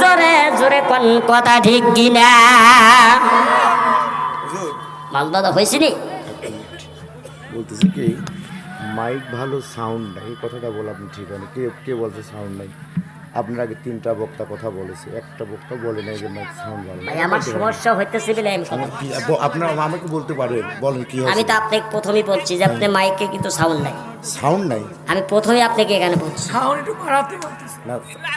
জোরে জোরে কোন কথা ঠিক কিনা? মাল দাদা হয়েছে নি? বলতেছি কি মাইক ভালো সাউন্ড নাই কথাটা বললাম ঠিক আছে কে কে বলছে সাউন্ড নাই? আপনার আগে তিনটা বক্তা কথা বলেছে একটা বক্তা বলে নাই যে মাইক সাউন্ড ভালো ভাই আমার সমস্যা হইতেছে বলে আমি কথা আপনার আমাকে বলতে পারেন বলেন কি আমি হয়েছে তো আপনাকে প্রথমেই বলছি যে আপনি মাইকে কিন্তু সাউন্ড নাই। সাউন্ড নাই? আমি প্রথমেই আপনাকে এখানে বলছি। সাউন্ড একটু বাড়াতে পারতেছি না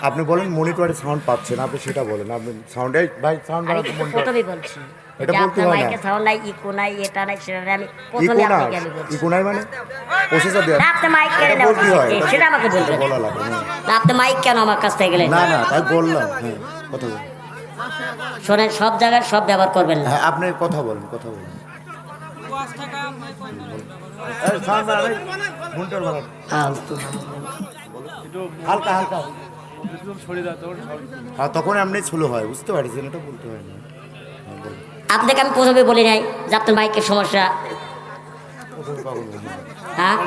আপনি বলেন মনিটরে সাউন্ড পাচ্ছেন আপনি সেটা বলেন। আপনি সাউন্ড ভাই সাউন্ড আমি বাড়াতে মনিটর প্রথমেই বলছি। এটা বলতে হয় না। মাইকে নাই ইকো নাই এটা নাই সেটা নাই আমি প্রথমে আপনাকে আমি বলছি ইকো নাই মানে প্রসেসর আপনি মাইক কেন হয় উচিত? সেটা আমাকে বলবেন বলা লাগে না। না আপনি মাইক কেন আমার কাছ থেকে গেলেন না না তাই বললাম হ্যাঁ কথা বলেন শোনেন সব জায়গায় সব ব্যবহার করবেন না হ্যাঁ আপনি কথা বলেন কথা বলেন। হালকা হালকা হ্যাঁ তখন এমনি স্লো হয় বুঝতে পারছেন এটা বলতে হয় না। আপনাকে আমি প্রথমে বলি নাই যে আপনার মাইকের সমস্যা। হ্যাঁ?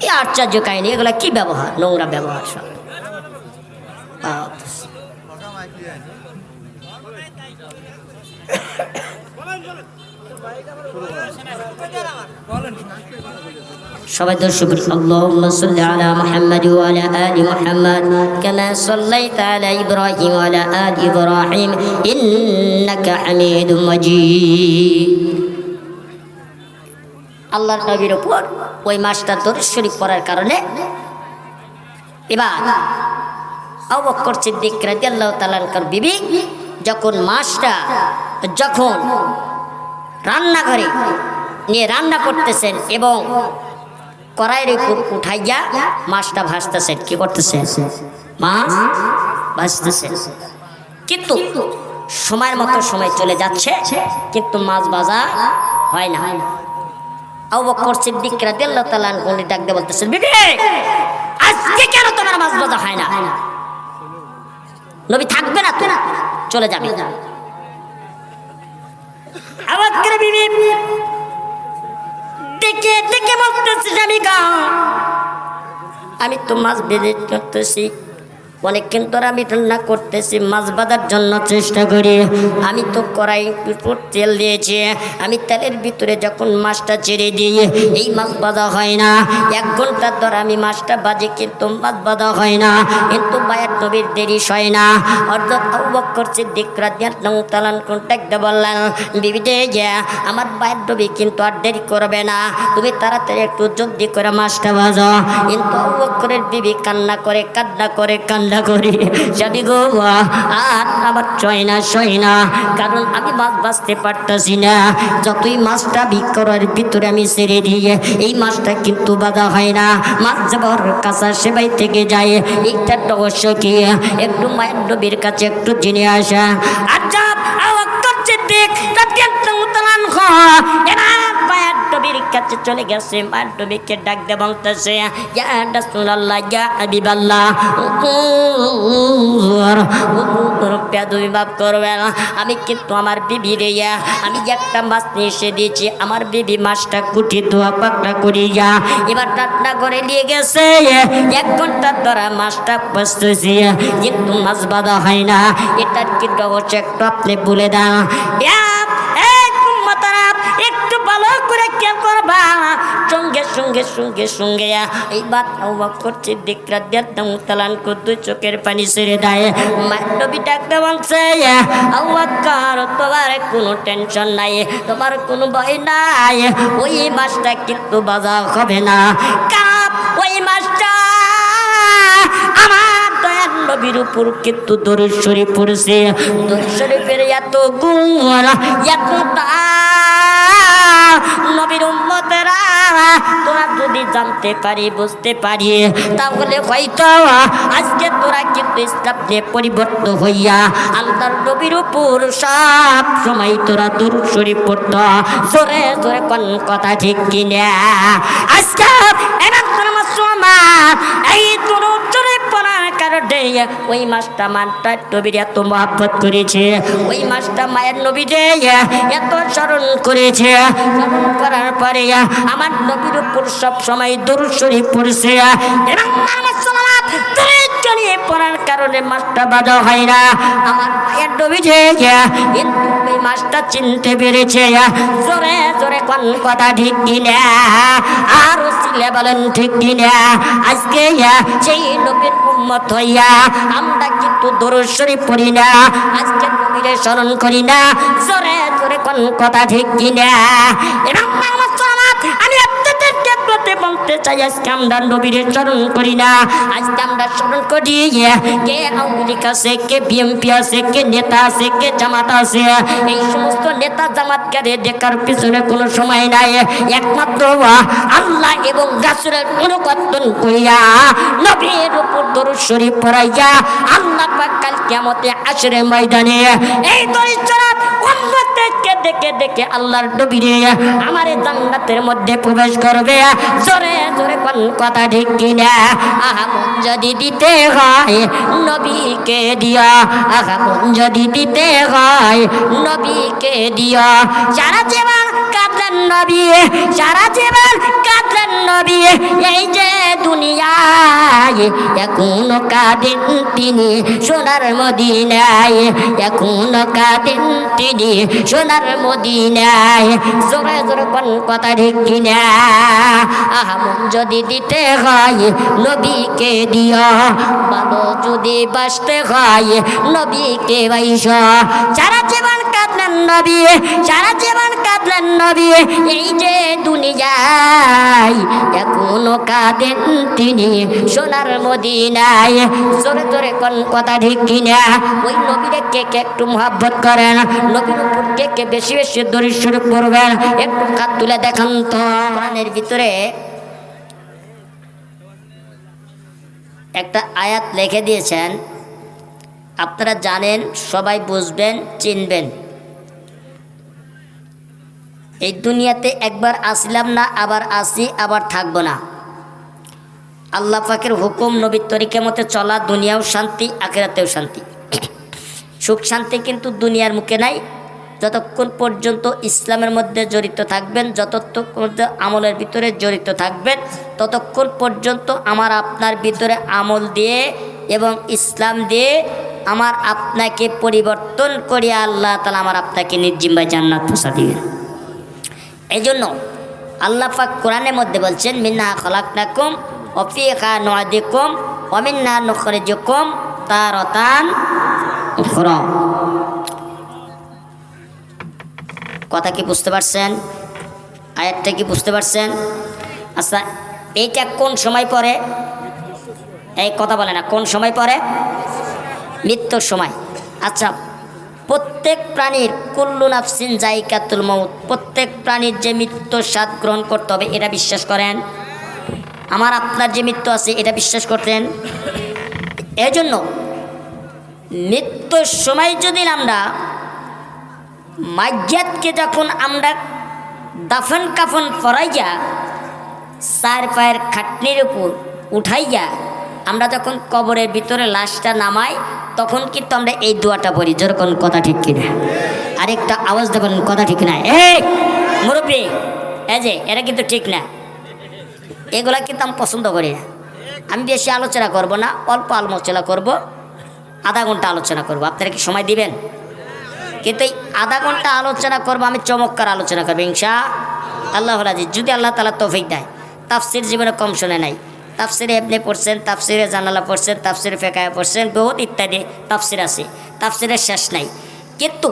এই আশ্চর্য কাহিনী, এগুলা কি ব্যবহার? নোংরা ব্যবহার সব। সবাই দর্শক আল্লাহর নবীর উপর ওই মাসটা দরুদ শরীফ পড়ার কারণে এবার আবু বকর সিদ্দিক রাদিয়াল্লাহু তাআলার বিবি যখন মাসটা যখন রান্নাঘরে নিয়ে রান্না করতেছেন এবং কড়াইয়ের উঠাইয়া মাছটা ভাজতেছেন। কি করতেছেন? মাছ ভাজতেছেন। কিন্তু সময়ের মতো সময় চলে যাচ্ছে, কিন্তু মাছ ভাজা হয় না। ডাক বলতেছেন আজকে কেন তোমার মাছ ভাজা হয় না? থাকবে না চলে যাবে। আবার করে বিবি। ডেকে ডেকে বলতেছি আমি আমি তো মাছ বেঁধে করতেছি অনেকক্ষণ ধরে আমি রান্না করতেছি, মাছ বাঁধার জন্য চেষ্টা করি। আমি তো কড়াই তেল দিয়েছি। আমি তেলের ভিতরে যখন মাছটা ছেড়ে দিই, এই মাছ বাঁধা হয় না। এক ঘণ্টার ধর আমি মাছটা বাজে কিন্তু মাছ বাঁধা হয় না। কিন্তু মায়ের নবীর দেরি হয় না। অর্থাৎ আবু বকর সিদ্দিক রাদিয়াল্লাহু তাআলা কন্ট্যাক্টে বললেন, বিবি দে যে আমার মায়ের নবী কিন্তু আর দেরি করবে না। তুমি তাড়াতাড়ি একটু জলদি করে মাছটা ভাজো কিন্তু আবু বকরের বিবি কান্না করে কান্না করে, কান্না করি। জানি গো আর আমার চয় না সয় না কারণ আমি মাছ বাঁচতে পারতাছি না। যতই মাছটা বিক্রয়ের ভিতরে আমি ছেড়ে দিয়ে, এই মাছটা কিন্তু বাধা হয় না। মাছ যাবার কাঁচা সেবাই থেকে যায়, এইটা রহস্য কি? একটু মায়ের নবীর কাছে একটু জেনে আসা। আচ্ছা মায়ের নবীর কাছে চলে গেছে নবীকে ডাক দিয়ে বলতেছে ইয়া ইয়া আমি কিন্তু আমার বিবি রে আমি একটা মাছ নিয়ে এসে দিয়েছি আমার বিবি মাছটা কুটি ধোয়া পাকটা করিয়া এবার রান্না করে নিয়ে গেছে। এক ঘণ্টা ধরা মাছটা বসতেছি কিন্তু মাছ বাঁধা হয় না। এটার কি রহস্য একটু আপনি বলে এক, সঙ্গে সঙ্গে সঙ্গে সঙ্গে এই বাদ করছে দিকরা দেড় তালান দুই চোখের পানি ছেড়ে দেয়। মান্ডবী ডাকতে বলছে আল্লাহর তোমার কোনো টেনশন নাই, তোমার কোনো ভয় নাই। ওই মাছটা কিন্তু বাজা হবে না। কাপ, ওই মাছটা আমার দয়াল নবীর উপর কিন্তু দরুদ শরীফ পড়ছে। দরুদ শরীফের এত গুণ, এত যদি জানতে পারি, বুঝতে পারি। তাহলে হয়তো আজকে তোরা কিন্তু ইসলামে পরিবর্তন হইয়া আল্লাহর নবীর উপর সব সময় তোরা দূর শরীফ পড়ত। জোরে জোরে কোন কথা ঠিক কিনা? আজকে এই তোর পড়ার কারণে ওই মাসটা মানটা নবীর এত মহাব্বত করেছে, ওই মাসটা মায়ের নবী যে এত স্মরণ করেছে। স্মরণ করার পরে আমার নবীর উপর সব সময় দরুদ শরীফ পড়ছে। এবং আমার সালাত কারণে মাছটা বাজা হয় না। আমার মায়ের ডবি কিন্তু এই মাছটা চিনতে পেরেছে। জোরে জোরে কোন কথা ঠিক কিনা, আর সিলে বলেন ঠিক কিনা। আজকে সেই নবীর উম্মত হইয়া আমরা কিন্তু দরুদ শরীফ পড়ি না, আজকে নবীরে স্মরণ করি না, জোরে জোরে কোন কথা ঠিক কিনা? এরকম বলতে চাই আজকে আমরা নবীরে স্মরণ করি না। আজকে আমরা স্মরণ করি কে আওয়ামী লীগ আছে, কে বিএমপি আছে, কে নেতা আছে, কে জামাত আছে। এই সমস্ত নেতা জামাতকারে দেখার পিছনে কোনো সময় নাই। একমাত্র আল্লাহ এবং গাছরের অনুকর্তন করিয়া নবীর উপর দরুদ শরীফ পড়াইয়া আল্লাহ পাক কাল কিয়ামতে আসরে ময়দানে এই দরিদ্রাত উম্মতকে দেখে দেখে আল্লাহর নবীরে আমারে জান্নাতের মধ্যে প্রবেশ করবে। জোরে জোরে কোন কথা ঠিক কিনা? আহা, মন যদি দিতে হয়, নবীকে দিয়া আহা, মন যদি দিতে হয়, নবীকে দিয়া সারা জীবন কাঁদলেন নবী, সারা জীবন কাঁদলেন নবী। এই যে দুনিয়ায় এখনও কাঁদেন তিনি সোনার মদিনায়। এখনও কাঁদেন তিনি সোনার মদিনায়। জোরে জোরে কোন কথা ঠিক কিনা? আহা, মন যদি দিতে হয় নবীকে দিও। ভালো যদি বাঁচতে হয় নবীকে বাইস সারা জীবন কাঁদলেন নবী, সারা জীবন কাঁদলেন নবী এই যে দুনিয়ায় এখনও কাঁদেন তিনি সোনার মদিনায়। জোরে জোরে কোন কথা ঠিক কিনা? ওই নবীরে কে কে একটু মহাব্বত করেন? নবীর উপর কে কে বেশি বেশি দরিদ্র করবেন? একটু হাত তুলে দেখান তো কোরআনের ভিতরে। একটা আয়াত লিখে দিয়েছেন। আপনারা জানেন, সবাই বুঝবেন, চিনবেন। এই দুনিয়াতে একবার আসলাম না, আবার আসি, আবার থাকব না। আল্লাহ পাকের হুকুম, নবীর তরিকে মতে চলা, দুনিয়াও শান্তি, আখেরাতেও শান্তি। সুখ শান্তি কিন্তু দুনিয়ার মুখে নাই। যতক্ষণ পর্যন্ত ইসলামের মধ্যে জড়িত থাকবেন, যতক্ষণ আমলের ভিতরে জড়িত থাকবেন, ততক্ষণ পর্যন্ত আমার আপনার ভিতরে আমল দিয়ে এবং ইসলাম দিয়ে আমার আপনাকে পরিবর্তন করিয়া আল্লাহ তালা আমার আপনাকে নির্জিম্বায় জান্নাত পোষা দিবেন। এই জন্য আল্লাহ পাক কোরআনের মধ্যে বলছেন, মিন্না খলাকনাকুম অফিখা নদিকুম অমিন্না নখরিজুকুম তারতান কথা কি বুঝতে পারছেন? আয়াতটা কি বুঝতে পারছেন? আচ্ছা এইটা কোন সময় পরে এই কথা বলে না, কোন সময় পরে মৃত্যুর সময়। আচ্ছা প্রত্যেক প্রাণীর কুল্লু নাফসিন জাইকাতুল মৌত প্রত্যেক প্রাণীর যে মৃত্যুর স্বাদ গ্রহণ করতে হবে, এটা বিশ্বাস করেন। আমার আপনার যে মৃত্যু আছে, এটা বিশ্বাস করতেন। এই জন্য মৃত্যুর সময় যদি আমরা মাজ্জাতকে যখন আমরা দাফন কাফন ফরাইয়া চার পায়ের খাটনির উপর উঠাইয়া আমরা যখন কবরের ভিতরে লাশটা নামাই, তখন কিন্তু আমরা এই দোয়াটা পড়ি যেরকম কথা ঠিক কিনা? আরেকটা আওয়াজ দেবেন কথা ঠিক না এই মুরব্বী, এই যে, এটা কিন্তু ঠিক না। এগুলা কিন্তু আমি পছন্দ করি না। আমি বেশি আলোচনা করব না, অল্প আলোচনা করব, আধা ঘণ্টা আলোচনা করব। আপনারা কি সময় দিবেন? কিন্তু এই আধা ঘণ্টা আলোচনা করব, আমি চমৎকার আলোচনা করব, ইনশা আল্লাহ যদি আল্লাহ তালা তৌফিক দেয়, তাফসির জীবনে কম শোনে নাই। তাফসিরে এমনি পড়ছেন, তাফসিরে জানালা পড়ছেন, তাফসিরে ফেকায় পড়ছেন, বহুত ইত্যাদি তাফসির আছে। তাফসিরের শেষ নাই। কিন্তু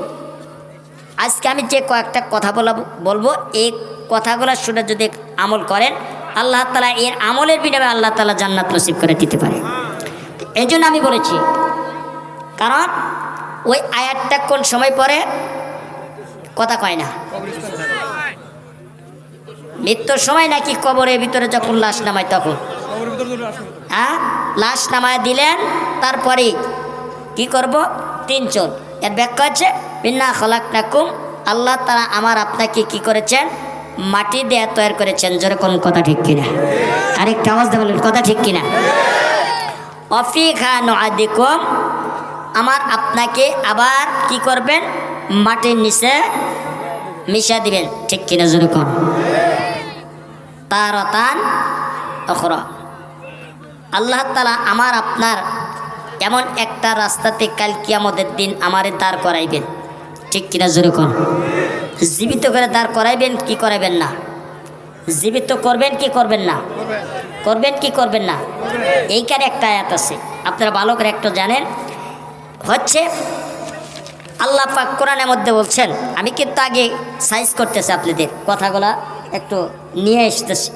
আজকে আমি যে কয়েকটা কথা বলা বলব, এই কথাগুলো শুনে যদি আমল করেন, আল্লাহ তালা এর আমলের বিনিময়ে আল্লাহ তালা জান্নাত নসিব করে দিতে পারে। এই জন্য আমি বলেছি, কারণ ওই আয়াতটা কোন সময় পরে কথা কয় না। মৃত্যুর সময় নাকি কবরের ভিতরে যখন লাশ নামায় তখন। হ্যাঁ? লাশ নামায় দিলেন তারপরে কি করব? তিনজন। এর ব্যাখ্যা হচ্ছে বিনা খলাক নাকুম আল্লাহ তারা আমার আপনাকে কি করেছেন? মাটি দেয়া তৈরি করেছেন। যেরকম কথা ঠিক কিনা। আরেকটা আওয়াজ দেবেন কথা ঠিক কিনা? অফি খা নাদিকুম আমার আপনাকে আবার কি করবেন? মাটির নিচে মিশা দিবেন। ঠিক কিনা যেরকম? তারতান অখরা আল্লাহ তালা আমার আপনার এমন একটা রাস্তাতে কাল কিয়ামতের দিন আমারে দাঁড় করাইবেন। ঠিক কিনা জোরে কর জীবিত করে দাঁড় করাইবেন কি করাইবেন না? জীবিত করবেন কি করবেন না? করবেন কি করবেন না? এইখানে একটা আয়াত আছে। আপনারা ভালো করে একটু জানেন। হচ্ছে আল্লাহ পাক কোরআনের মধ্যে বলছেন, আমি কিন্তু আগে সাইজ করতেছি আপনাদের, কথাগুলা একটু নিয়ে আসতেছি।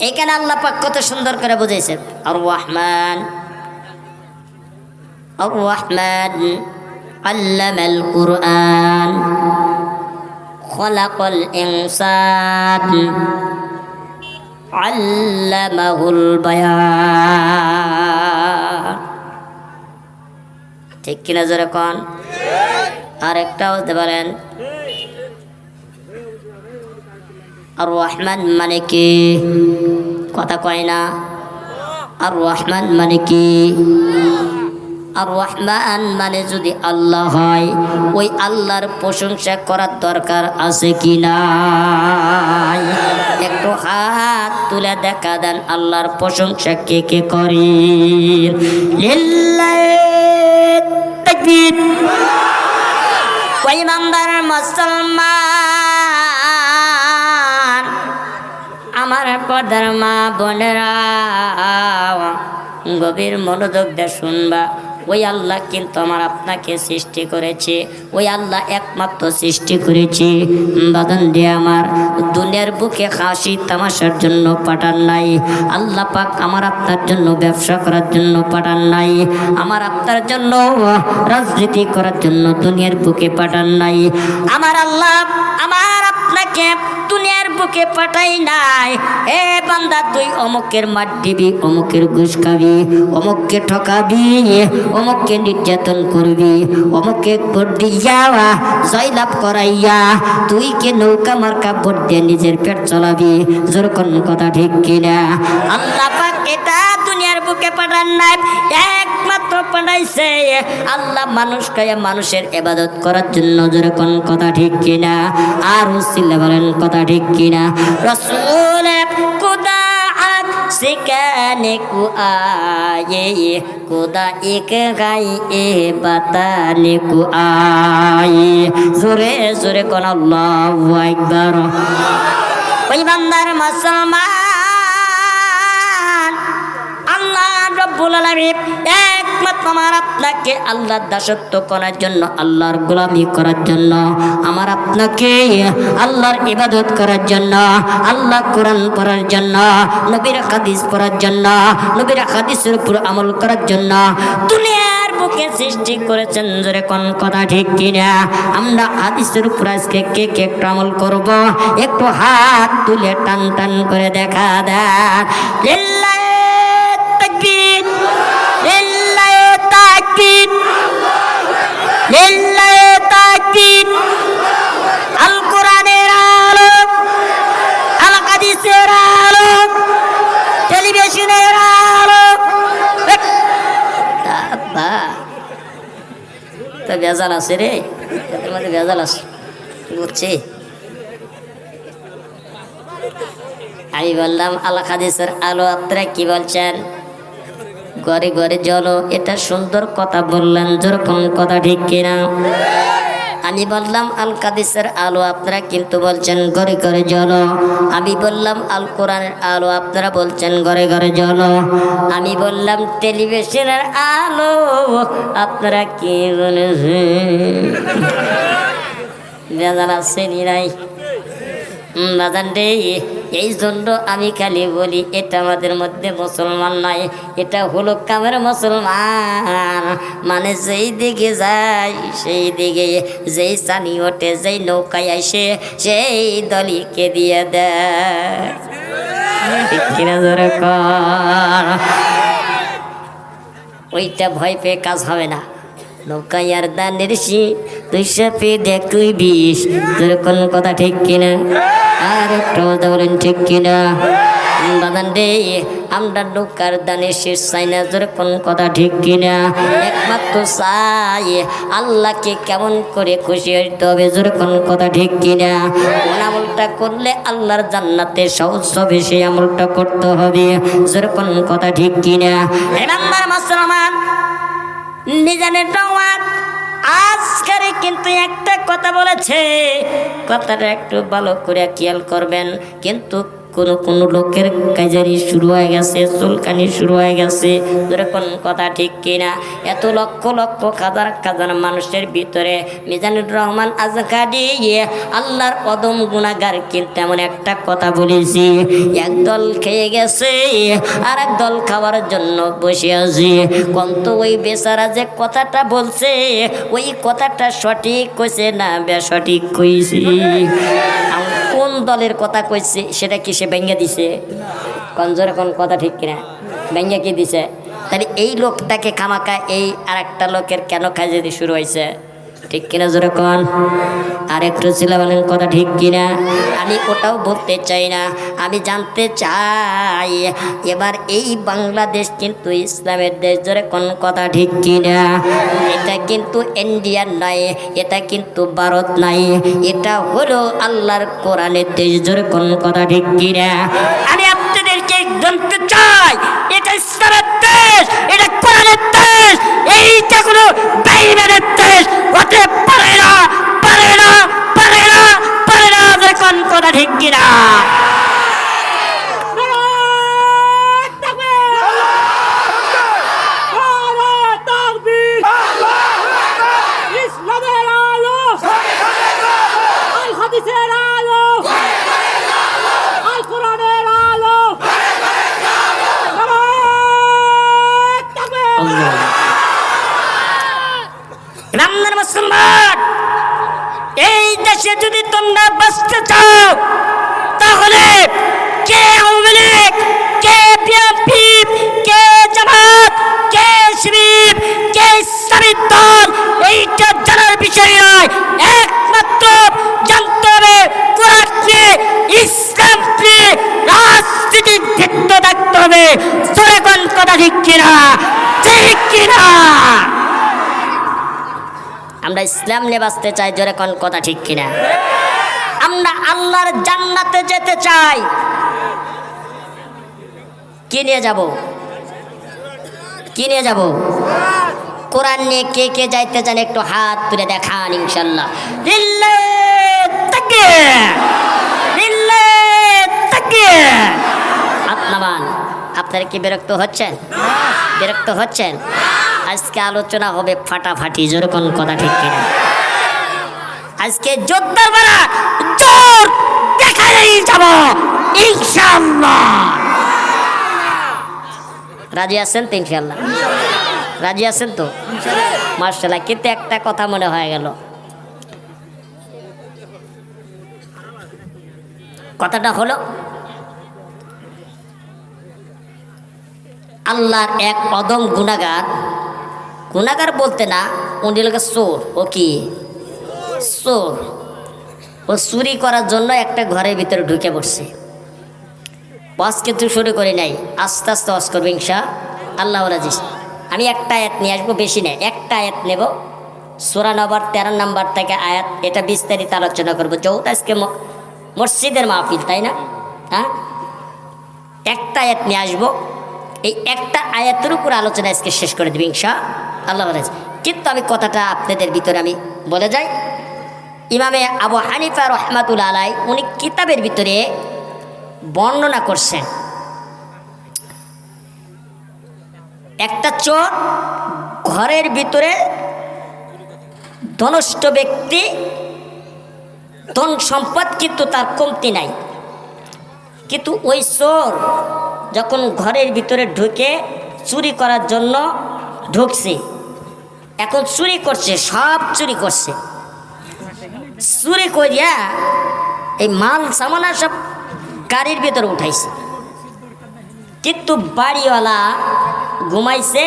এইখানে আল্লাহ পাক কত সুন্দর করে বুঝাইছেন আর রহমান আর রহমান علم القرآن خلق الإنسان علمه البيان ঠিক কিনা জোরে কন আর একটা বলতে পারেন আর রহমান মানে কি কথা কয় না। আর রহমান মানে কি আর রহমান মানে যদি আল্লাহ হয়, ওই আল্লাহর প্রশংসা করার দরকার আছে কি নাই? একটু হাত তুলে দেখা দেন আল্লাহর প্রশংসা কে কে করে ইমানদার মুসলমান আমার পর্দার মা বোনেরা গভীর মনোযোগ দিয়ে শুনবা। ওই আল্লাহ কিন্তু আমার আপনাকে সৃষ্টি করেছে। ওই আল্লাহ একমাত্র সৃষ্টি করেছে। বাদন দিয়ে আমার, দুনিয়ার বুকে হাসি তামাশার জন্য পাঠান নাই। আল্লাহ পাক আমার আপনার জন্য ব্যবসা করার জন্য পাঠান নাই। আমার আপনার জন্য রাজনীতি করার জন্য দুনিয়ার বুকে পাঠান নাই। আমার আল্লাহ, আমার আপনাকে দুনিয়ার বুকে পাঠাই নাই। এ বান্দা, তুই অমুকের মাঠ দিবি, অমুকের ঘুষ খাবি, অমুককে ঠকাবি, অমুককে নির্যাতন করবি অমুকে ভোট দিয়া, জয়লাভ করাইয়া, তুই কে নৌকা মার্কা ভোট দিয়ে নিজের পেট চলাবি? যেরকম কথা ঠিক কিনা? আল্লাহ পাক এটা দুনিয়ার বুকে পাঠান নাই, একমাত্র পাঠাইছে। আল্লাহ মানুষ কয়ে মানুষের এবাদত করার জন্য যেরকম কথা ঠিক কিনা? আর হুসিল্লা বলেন কথা ঠিক কিনা? রসুল সেখানে কু আয়ে কুদা এক গাই এ বাতালে কু আয়ে জোরে জোরে কোন লাইবার মুসলমান রব্বুল আলামিন একমাত্র আমার আপনাকে আল্লাহর দাসত্ব করার জন্য, আল্লাহর গোলামি করার জন্য, আমার আপনাকে আল্লাহর ইবাদত করার জন্য, আল্লাহ কোরআন পড়ার জন্য, নবীর হাদিস পড়ার জন্য, নবীর হাদিসের উপর আমল করার জন্য দুনিয়ার বুকে সৃষ্টি করেছেন, জোরে কোন কথা ঠিক কিনা? আমরা হাদিসের উপর আজকে কে কে একটু আমল করব? একটু হাত তুলে টান টান করে দেখা দেন তো ভেজাল আছে রে। এদের মধ্যে ভেজাল আছে। বুঝছি? আমি বললাম, আল্লাহ হাদিসের আলো আত্রা কি বলছেন? ঘরে ঘরে জল এটা সুন্দর কথা বললেন। যেরকম কথা ঠিক কিনা। আমি বললাম আল কাদিসের আলো আপনারা কিন্তু বলছেন, ঘরে ঘরে জল। আমি বললাম আল কোরআনের আলো আপনারা বলছেন, ঘরে ঘরে জল। আমি বললাম, টেলিভিশনের আলো আপনারা কি বলেছেন? বেজাল আছে নাই? বাজান রে। এই জন্য আমি খালি বলি, এটা আমাদের মধ্যে মুসলমান নয় এটা হলো কামের মুসলমান। মানে যেই দিকে যায়, সেই দিকে, যেই চানি ওঠে, যেই নৌকায় আসে, সেই দলিকে দিয়ে দেয়। ওইটা ভয় পেয়ে কাজ হবে না। নৌকায় আর দানের শি তুই সাপে দেখ তুই বিষ। তোর কোন কথা ঠিক কিনা? আর একটু কথা বলেন ঠিক কিনা? বাদান রে, আমরা নৌকার দানে শেষ চাই না জোরে কোন কথা ঠিক কিনা? একমাত্র চাই, আল্লাহকে কেমন করে খুশি হইতে হবে জোরে কোন কথা ঠিক কিনা? কোন আমলটা করলে আল্লাহর জান্নাতে সহজ হবে, সেই আমলটা করতে হবে জোরে কোন কথা ঠিক কিনা? এবার মুসলমান নিজানের রওয়াত আজকের কিন্তু একটা কথা বলেছে। কথাটা একটু ভালো করে খেয়াল করবেন। কিন্তু কোনো কোনো লোকের কাজারি শুরু হয়ে গেছে, চুলকানি শুরু হয়ে গেছে। যেরকম কথা ঠিক কিনা? এত লক্ষ লক্ষ হাজার হাজার মানুষের ভিতরে মিজানুর রহমান আজকারি আল্লাহর অদম কিন্তু এমন একটা কথা বলেছি। এক দল খেয়ে গেছে আর এক দল খাওয়ার জন্য বসে আছে। কন্ত ওই বেচারা যে কথাটা বলছে, ওই কথাটা সঠিক কইছে না বেসঠিক কইছে? আম- কোন দলের কথা কইছে, সেটা কি সে ভেঙে দিছে? কঞ্জরে কোন কথা ঠিক কিনা? ভেঙে কি দিছে? তাহলে এই লোকটাকে খামাকা এই আর একটা লোকের কেন খাইতে শুরু হয়েছে ঠিক কিনা জোরে কন? একটু ছিল বলেন কথা ঠিক কিনা? আমি ওটাও বলতে চাই না, আমি জানতে চাই, এবার এই বাংলাদেশ কিন্তু ইসলামের দেশ, জোরে কোন কথা ঠিক কিনা? এটা কিন্তু ইন্ডিয়ার নাই এটা কিন্তু ভারত নাই এটা হলো আল্লাহর কোরআনের দেশ, জোরে কোন কথা ঠিক কিনা? আমি আপনাদেরকে জানতে চাই, এটা ইসলামের দেশ, এটা কোরআনের দেশ এইটা কোনো বেইমানের দেশ হতে পারে না পারে না পারে না পারে না কোন কথা ঠিক কিনা। ইসলাম নিয়ে বাঁচতে চাই, জোরে কোন কথা ঠিক কিনা? আমরা আল্লাহর জান্নাতে যেতে চাই। কি নিয়ে যাব? কি নিয়ে যাব? কোরআন নিয়ে কে কে যাইতে চান একটু হাত তুলে দেখান ইনশাল্লাহ। আপনারা কি বিরক্ত হচ্ছেন? বিরক্ত হচ্ছেন? আজকে আলোচনা হবে ফাটাফাটি যেরকম কথা ঠিক কিনা? আজকে যোদ্ধার বেলা জোর দেখাই যাব, ইনশাআল্লাহ। রাজি আছেন তো, ইনশাআল্লাহ? রাজি আছেন তো? মার্শাল্লাহ কিন্তু একটা কথা মনে হয়ে গেল। কথাটা হলো, আল্লাহর এক অদম গুণাগার গুণাগার বলতে না, উনি লোকের চোর, ও কি? চোর। ও চুরি করার জন্য একটা ঘরের ভিতরে ঢুকে পড়ছে। ওয়াজ কিন্তু শুরু করি নাই, আস্তে আস্তে ওয়াজ করব ইনশা আল্লাহ রাজিস আমি একটা আয়াত নিয়ে আসব, বেশি নেই, একটা আয়াত নেব। সোরা নম্বর তেরো নম্বর থেকে আয়াত, এটা বিস্তারিত আলোচনা করব। যেহেতু আজকে মসজিদের মাহফিল, তাই না? হ্যাঁ? একটা আয়াত নিয়ে আসব। এই একটা আয়াতের উপর আলোচনা আজকে শেষ করে দেবে ইনশা আল্লাহ রাজ কিন্তু আমি কথাটা আপনাদের ভিতরে আমি বলে যাই। ইমামে আবু হানিফা রহমাতুল আলাই, উনি কিতাবের ভিতরে বর্ণনা করছেন। একটা চোর ঘরের ভিতরে ধনষ্ট ব্যক্তি, ধন সম্পদ কিন্তু তার কমতি নাই। কিন্তু ওই চোর যখন ঘরের ভিতরে ঢুকে চুরি করার জন্য ঢুকছে, এখন চুরি করছে, সব চুরি করছে। চুরি করিয়া এই মাল সামানা সব গাড়ির ভিতরে উঠাইছে। কিন্তু বাড়িওয়ালা ঘুমাইছে।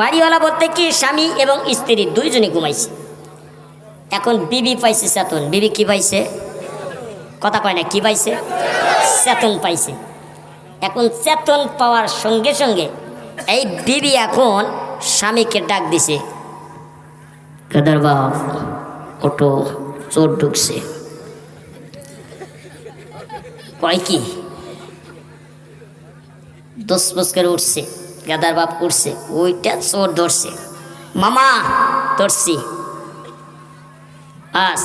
বাড়িওয়ালা বলতে কি, স্বামী এবং স্ত্রী দুইজনই ঘুমাইছে। এখন বিবি পাইছে চেতন। বিবি কি পাইছে? কথা কয় না, কি পাইছে? চেতন পাইছে। এখন চেতন পাওয়ার সঙ্গে সঙ্গে এই বিবি এখন স্বামীকে ডাক দিছে। কেদার বাপ ওটো চোর ঢুকছে। কয় কি? দশ করে উঠছে গাদার বাপ উঠছে, ওইটা চোর ধরছে। মামা, ধরছি। আস